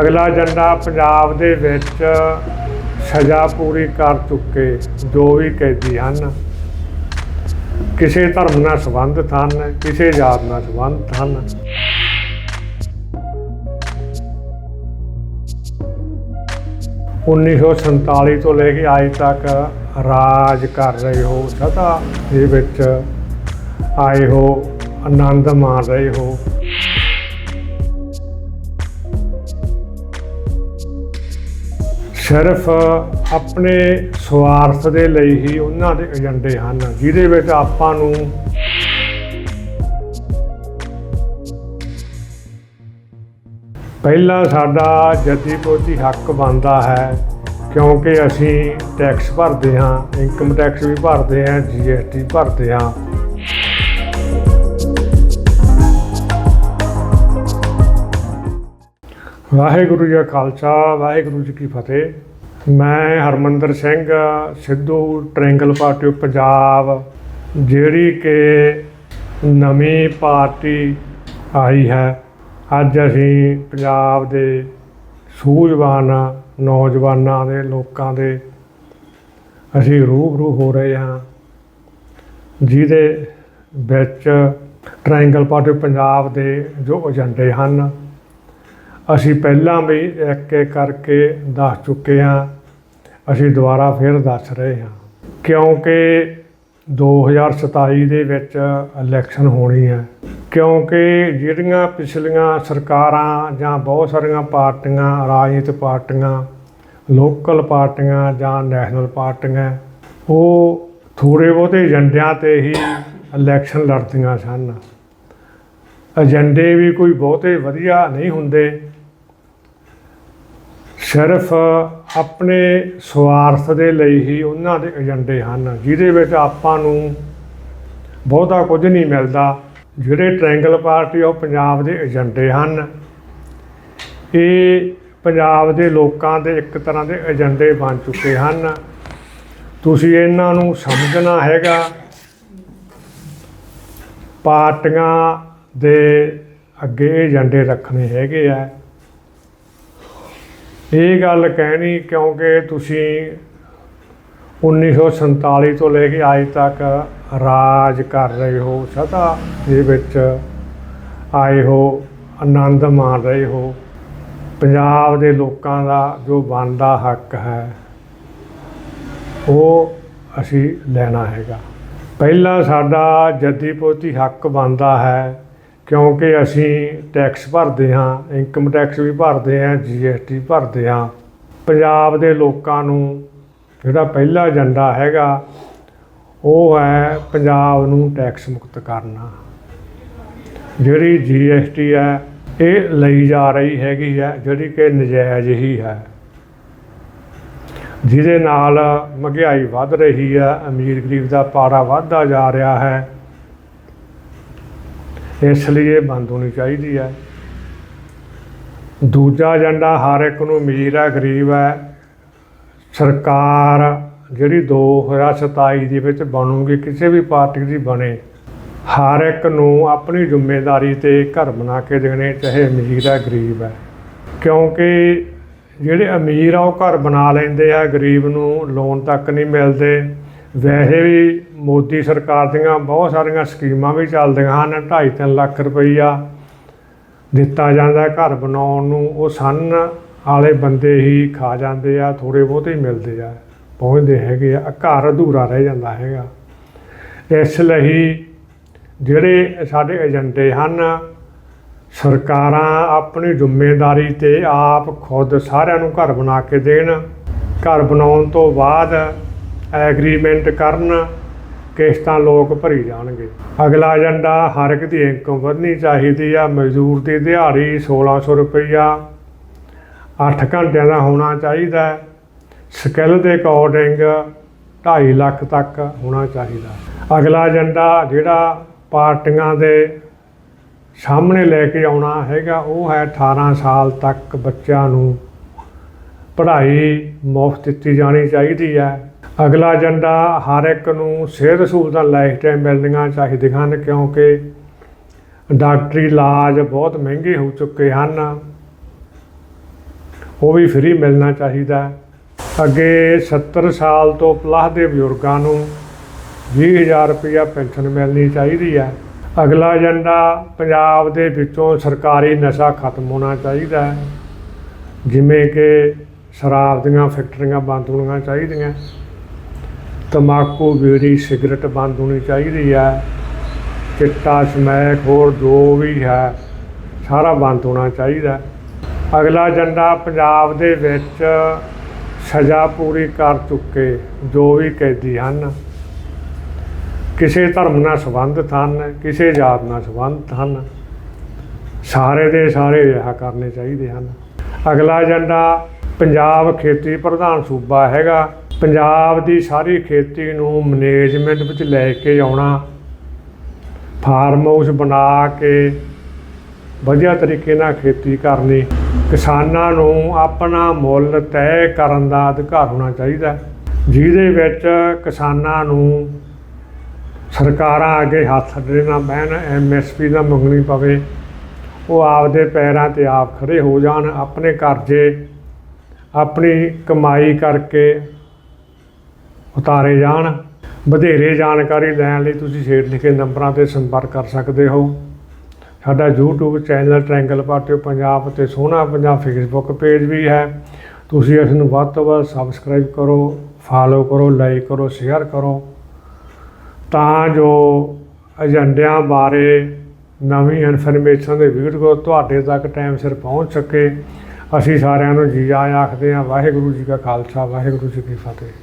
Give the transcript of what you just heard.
ਅਗਲਾ ਏਜੰਡਾ ਪੰਜਾਬ ਦੇ ਵਿੱਚ ਸਜ਼ਾ ਪੂਰੀ ਕਰ ਚੁੱਕੇ ਜੋ ਵੀ ਕੈਦੀ ਹਨ। ਕਿਸੇ ਧਰਮ ਨਾਲ ਸੰਬੰਧਿਤ ਹਨ, ਕਿਸੇ ਜਾਤ ਨਾਲ ਸੰਬੰਧਿਤ ਹਨ। ਉੱਨੀ ਸੌ ਸੰਤਾਲੀ ਤੋਂ ਲੈ ਕੇ ਅੱਜ ਤੱਕ ਰਾਜ ਕਰ ਰਹੇ ਹੋ, ਸਦਾ ਦੇ ਵਿੱਚ ਆਏ ਹੋ, ਆਨੰਦ ਮਾਣ ਰਹੇ ਹੋ। ਸਿਰਫ ਆਪਣੇ ਸਵਾਰਥ ਦੇ ਲਈ ਹੀ ਉਹਨਾਂ ਦੇ ਏਜੰਡੇ ਹਨ, ਜਿਹਦੇ ਵਿੱਚ ਆਪਾਂ ਨੂੰ ਪਹਿਲਾਂ ਸਾਡਾ ਜੱਦੀ ਪੋਤੀ ਹੱਕ ਬਣਦਾ ਹੈ, ਕਿਉਂਕਿ ਅਸੀਂ ਟੈਕਸ ਭਰਦੇ ਹਾਂ ਇਨਕਮ ਟੈਕਸ ਵੀ ਭਰਦੇ ਹਾਂ ਜੀਐਸਟੀ ਭਰਦੇ ਹਾਂ। ਵਾਹਿਗੁਰੂ ਜੀ ਕਾ ਖਾਲਸਾ, ਵਾਹਿਗੁਰੂ ਜੀ ਕੀ ਫਤਿਹ। ਮੈਂ Harmandar Singh, Sidhu triangle party of Punjab, ਜਿਹੜੀ ਕਿ ਨਵੀਂ ਪਾਰਟੀ ਆਈ ਹੈ। ਅੱਜ ਅਸੀਂ ਪੰਜਾਬ ਦੇ ਸੂਝਵਾਨ ਨੌਜਵਾਨਾਂ ਦੇ, ਲੋਕਾਂ ਦੇ ਅਸੀਂ ਰੂਬਰੂ ਹੋ ਰਹੇ ਹਾਂ, ਜਿਹਦੇ ਵਿੱਚ ਟ੍ਰਾਇੰਗਲ ਪਾਰਟੀ ਆਫ ਪੰਜਾਬ ਦੇ ਜੋ ਏਜੰਡੇ ਹਨ ਅਸੀਂ ਪਹਿਲਾਂ ਵੀ ਇੱਕ ਇੱਕ ਕਰਕੇ ਦੱਸ ਚੁੱਕੇ ਹਾਂ। ਅਸੀਂ ਦੁਬਾਰਾ ਫਿਰ ਦੱਸ ਰਹੇ ਹਾਂ। ਕਿਉਂਕਿ 2027 ਦੇ ਵਿੱਚ ਇਲੈਕਸ਼ਨ ਹੋਣੀ ਹੈ। ਕਿਉਂਕਿ ਜਿਹੜੀਆਂ ਪਿਛਲੀਆਂ ਸਰਕਾਰਾਂ ਜਾਂ ਬਹੁਤ ਸਾਰੀਆਂ ਪਾਰਟੀਆਂ, ਰਾਜਨੀਤਿਕ ਪਾਰਟੀਆਂ, ਲੋਕਲ ਪਾਰਟੀਆਂ ਜਾਂ ਨੈਸ਼ਨਲ ਪਾਰਟੀਆਂ, ਉਹ ਥੋੜੇ ਬਹੁਤੇ ਏਜੰਡਿਆਂ ਤੇ ਹੀ ਇਲੈਕਸ਼ਨ ਲੜਦੀਆਂ ਸਨ। ਏਜੰਡੇ ਵੀ ਕੋਈ ਬਹੁਤੇ ਵਧੀਆ ਨਹੀਂ ਹੁੰਦੇ। ਸਿਰਫ ਆਪਣੇ ਸਵਾਰਥ ਦੇ ਲਈ ਹੀ ਉਹਨਾਂ ਦੇ ਏਜੰਡੇ ਹਨ, ਜਿਹਦੇ ਵਿੱਚ ਆਪਾਂ ਨੂੰ ਬਹੁਤਾ ਕੁਝ ਨਹੀਂ ਮਿਲਦਾ। ਜਿਹੜੇ ਟ੍ਰਾਇੰਗਲ ਪਾਰਟੀ ਉਹ ਪੰਜਾਬ ਦੇ ਏਜੰਡੇ ਹਨ। ਇਹ ਪੰਜਾਬ ਦੇ ਲੋਕਾਂ ਦੇ ਇੱਕ ਤਰ੍ਹਾਂ ਦੇ ਏਜੰਡੇ ਬਣ ਚੁੱਕੇ ਹਨ। ਤੁਸੀਂ ਇਹਨਾਂ ਨੂੰ ਸਮਝਣਾ ਹੈਗਾ, ਪਾਰਟੀਆਂ ਦੇ ਅੱਗੇ ਏਜੰਡੇ ਰੱਖਣੇ ਹੈਗੇ ਆ। ਇਹ ਗੱਲ ਕਹਿਣੀ ਕਿਉਂਕਿ ਤੁਸੀਂ 1947 ਤੋਂ ਲੈ ਕੇ ਅੱਜ ਤੱਕ ਰਾਜ ਕਰ ਰਹੇ ਹੋ, ਸਦਾ ਦੇ ਵਿੱਚ ਆਏ ਹੋ, ਆਨੰਦ ਮਾਣ ਰਹੇ ਹੋ। ਪੰਜਾਬ ਦੇ ਲੋਕਾਂ ਦਾ ਜੋ ਬਣਦਾ ਹੱਕ ਹੈ, ਉਹ ਅਸੀਂ ਲੈਣਾ ਹੈਗਾ। ਪਹਿਲਾਂ ਸਾਡਾ ਜੱਦੀ ਪੋਤੀ ਹੱਕ ਬਣਦਾ ਹੈ ਕਿਉਂਕਿ ਅਸੀਂ ਟੈਕਸ ਭਰਦੇ ਹਾਂ ਇਨਕਮ ਟੈਕਸ ਵੀ ਭਰਦੇ ਹਾਂ ਜੀਐਸਟੀ ਭਰਦੇ ਹਾਂ। ਪੰਜਾਬ ਦੇ ਲੋਕਾਂ ਨੂੰ ਜਿਹੜਾ ਪਹਿਲਾ ਏਜੰਡਾ ਹੈਗਾ, ਉਹ ਹੈ ਪੰਜਾਬ ਨੂੰ ਟੈਕਸ ਮੁਕਤ ਕਰਨਾ। ਜਿਹੜੀ ਜੀਐਸਟੀ ਹੈ, ਇਹ ਲਈ ਜਾ ਰਹੀ ਹੈਗੀ ਹੈ, ਜਿਹੜੀ ਕਿ ਨਜਾਇਜ਼ ਹੀ ਹੈ। ਜਿਹਦੇ ਨਾਲ ਮਹਿੰਗਾਈ ਵੱਧ ਰਹੀ ਹੈ, ਅਮੀਰ ਗਰੀਬ ਦਾ ਪਾਰਾ ਵੱਧਦਾ ਜਾ ਰਿਹਾ ਹੈ। ਇਸ ਲਈ ਇਹ ਬੰਦ ਹੋਣੀ ਚਾਹੀਦੀ ਹੈ। ਦੂਜਾ ਏਜੰਡਾ ਹਰ ਇੱਕ ਨੂੰ ਅਮੀਰ ਹੈ, ਗਰੀਬ ਹੈ। ਸਰਕਾਰ ਜਿਹੜੀ 2027 ਦੇ ਵਿੱਚ ਬਣੂਗੀ, ਕਿਸੇ ਵੀ ਪਾਰਟੀ ਦੀ ਬਣੇ, ਹਰ ਇੱਕ ਨੂੰ ਆਪਣੀ ਜ਼ਿੰਮੇਵਾਰੀ ਤੇ ਘਰ ਬਣਾ ਕੇ ਦੇਣੇ, ਚਾਹੇ ਅਮੀਰ ਹੈ, ਗਰੀਬ ਹੈ। ਕਿਉਂਕਿ ਜਿਹੜੇ ਅਮੀਰ ਆ, ਉਹ ਘਰ ਬਣਾ ਲੈਂਦੇ ਆ, ਗਰੀਬ ਨੂੰ ਲੋਨ ਤੱਕ ਨਹੀਂ ਮਿਲਦੇ। ਵੈਸੇ ਵੀ ਮੋਦੀ ਸਰਕਾਰ ਦੀਆਂ ਬਹੁਤ ਸਾਰੀਆਂ ਸਕੀਮਾਂ ਵੀ ਚੱਲਦੀਆਂ ਹਨ 2.5 ਲੱਖ ਰੁਪਈਆ ਦਿੱਤਾ ਜਾਂਦਾ ਘਰ ਬਣਾਉਣ ਨੂੰ, ਉਹ ਸੰਨ ਵਾਲੇ ਬੰਦੇ ਹੀ ਖਾ ਜਾਂਦੇ ਆ ਥੋੜੇ ਬਹੁਤੇ ਮਿਲਦੇ ਆ, ਪਹੁੰਚਦੇ ਹੈਗੇ ਆ, ਘਰ ਅਧੂਰਾ ਰਹਿ ਜਾਂਦਾ ਹੈਗਾ। ਇਸ ਲਈ ਜਿਹੜੇ ਸਾਡੇ ਏਜੰਡੇ ਹਨ, ਸਰਕਾਰਾਂ ਆਪਣੀ ਜ਼ਿੰਮੇਵਾਰੀ ਤੇ ਆਪ ਖੁਦ ਸਾਰਿਆਂ ਨੂੰ ਘਰ ਬਣਾ ਕੇ ਦੇਣ। ਘਰ ਬਣਾਉਣ ਤੋਂ ਬਾਅਦ ਐਗਰੀਮੈਂਟ ਕਰਨ ਕਿਸ਼ਤਾਂ ਲੋਕ ਭਰੀ ਜਾਣਗੇ। ਅਗਲਾ ਏਜੰਡਾ ਹਰ ਇੱਕ ਦੀ ਇਨਕਮ ਵਧਣੀ ਚਾਹੀਦੀ ਆ। ਮਜ਼ਦੂਰ ਦੀ ਦਿਹਾੜੀ 1600 ਰੁਪਈਆ। 8 ਘੰਟਿਆਂ ਦਾ ਹੋਣਾ ਚਾਹੀਦਾ। ਸਕਿੱਲ ਦੇ ਅਕੋਰਡਿੰਗ 2.5 ਲੱਖ ਤੱਕ ਹੋਣਾ ਚਾਹੀਦਾ। ਅਗਲਾ ਏਜੰਡਾ ਜਿਹੜਾ ਪਾਰਟੀਆਂ ਦੇ ਸਾਹਮਣੇ ਲੈ ਕੇ ਆਉਣਾ ਹੈਗਾ, ਉਹ ਹੈ 18 ਸਾਲ ਤੱਕ ਬੱਚਿਆਂ ਨੂੰ ਪੜ੍ਹਾਈ ਮੁਫਤ ਦਿੱਤੀ ਜਾਣੀ ਚਾਹੀਦੀ ਹੈ। ਅਗਲਾ ਏਜੰਡਾ ਹਰ ਇੱਕ ਨੂੰ ਸਿਹਤ ਸਹੂਲਤਾਂ ਲਾਈਫ ਟਾਈਮ ਮਿਲਣੀਆਂ ਚਾਹੀਦੀਆਂ ਹਨ ਕਿਉਂਕਿ ਡਾਕਟਰੀ ਇਲਾਜ ਬਹੁਤ ਮਹਿੰਗੇ ਹੋ ਚੁੱਕੇ ਹਨ। ਉਹ ਵੀ ਫ੍ਰੀ ਮਿਲਣਾ ਚਾਹੀਦਾ ਅੱਗੇ 70 ਸਾਲ ਤੋਂ ਪਲੱਸ ਦੇ ਬਜ਼ੁਰਗਾਂ ਨੂੰ 20000 ਰੁਪਇਆ ਪੈਨਸ਼ਨ ਮਿਲਣੀ ਚਾਹੀਦੀ ਹੈ। ਅਗਲਾ ਏਜੰਡਾ ਪੰਜਾਬ ਦੇ ਵਿੱਚੋਂ ਸਰਕਾਰੀ ਨਸ਼ਾ ਖਤਮ ਹੋਣਾ ਚਾਹੀਦਾ ਹੈ। ਜਿਵੇਂ ਕਿ ਸ਼ਰਾਬ ਦੀਆਂ ਫੈਕਟਰੀਆਂ ਬੰਦ ਹੋਣੀਆਂ ਚਾਹੀਦੀਆਂ। ਤੰਬਾਕੂ ਬੀੜੀ, ਸਿਗਰਟ ਬੰਦ ਹੋਣੀ ਚਾਹੀਦੀ ਹੈ। ਚਿੱਟਾ, ਸਮੈਕ ਹੋਰ ਜੋ ਵੀ ਹੈ, ਸਾਰਾ ਬੰਦ ਹੋਣਾ ਚਾਹੀਦਾ। ਅਗਲਾ ਏਜੰਡਾ ਪੰਜਾਬ ਦੇ ਵਿੱਚ ਸਜ਼ਾ ਪੂਰੀ ਕਰ ਚੁੱਕੇ ਜੋ ਵੀ ਕੈਦੀ ਹਨ। ਕਿਸੇ ਧਰਮ ਨਾਲ ਸੰਬੰਧਿਤ ਹਨ, ਕਿਸੇ ਜਾਤ ਨਾਲ ਸੰਬੰਧਿਤ ਹਨ। ਸਾਰੇ ਦੇ ਸਾਰੇ ਰਿਹਾ ਕਰਨੇ ਚਾਹੀਦੇ ਹਨ। ਅਗਲਾ ਏਜੰਡਾ ਪੰਜਾਬ ਖੇਤੀ ਪ੍ਰਧਾਨ ਸੂਬਾ ਹੈਗਾ। ਪੰਜਾਬ ਦੀ ਸਾਰੀ ਖੇਤੀ ਨੂੰ ਮੈਨੇਜਮੈਂਟ ਵਿੱਚ ਲੈ ਕੇ ਆਉਣਾ ਫਾਰਮ ਹਾਊਸ ਬਣਾ ਕੇ ਵਧੀਆ ਤਰੀਕੇ ਨਾਲ ਖੇਤੀ ਕਰਨੀ, ਕਿਸਾਨਾਂ ਨੂੰ ਆਪਣਾ ਮੁੱਲ ਤੈਅ ਕਰਨ ਦਾ ਅਧਿਕਾਰ ਹੋਣਾ ਚਾਹੀਦਾ ਜਿਹਦੇ ਵਿੱਚ ਕਿਸਾਨਾਂ ਨੂੰ ਸਰਕਾਰਾਂ ਅੱਗੇ ਹੱਥ ਅੱਡੇ ਨਾ ਬਹਿਣ ਐਮਐਸਪੀ ਦਾ ਮੰਗਣੀ ਪਵੇ, ਉਹ ਆਪਦੇ ਪੈਰਾਂ ਤੇ ਆਪ ਖੜੇ ਹੋ ਜਾਣ, ਆਪਣੇ ਕਰਜ਼ੇ ਆਪਣੀ ਕਮਾਈ ਕਰਕੇ ਉਤਾਰੇ ਜਾਣ, ਵਧੇਰੇ ਜਾਣਕਾਰੀ ਲੈਣ ਲਈ ਤੁਸੀਂ ਹੇਠ ਲਿਖੇ ਨੰਬਰਾਂ ਤੇ ਸੰਪਰਕ ਕਰ ਸਕਦੇ ਹੋ। ਸਾਡਾ YouTube channel triangle party of Punjab ਤੇ ਸੋਹਣਾ ਪੰਜਾਬ ਫੇਸਬੁੱਕ ਪੇਜ ਵੀ ਹੈ। ਤੁਸੀਂ ਇਸ ਨੂੰ ਵੱਧ ਤੋਂ ਵੱਧ ਸਬਸਕ੍ਰਾਈਬ ਕਰੋ ਫਾਲੋ ਕਰੋ ਲਾਈਕ ਕਰੋ ਸ਼ੇਅਰ ਕਰੋ। ਤਾਂ ਜੋ ਏਜੰਡਿਆਂ ਬਾਰੇ ਨਵੀਂ ਇਨਫੋਰਮੇਸ਼ਨ ਦੇ ਵੀਡੀਓ ਤੁਹਾਡੇ ਤੱਕ ਟਾਈਮ ਸਿਰ ਪਹੁੰਚ ਸਕੇ। ਅਸੀਂ ਸਾਰਿਆਂ ਨੂੰ ਜੀ ਆਇਆਂ ਆਖਦੇ ਹਾਂ, ਵਾਹਿਗੁਰੂ ਜੀ ਕਾ ਖਾਲਸਾ, ਵਾਹਿਗੁਰੂ ਜੀ ਕੀ ਫਤਿਹ।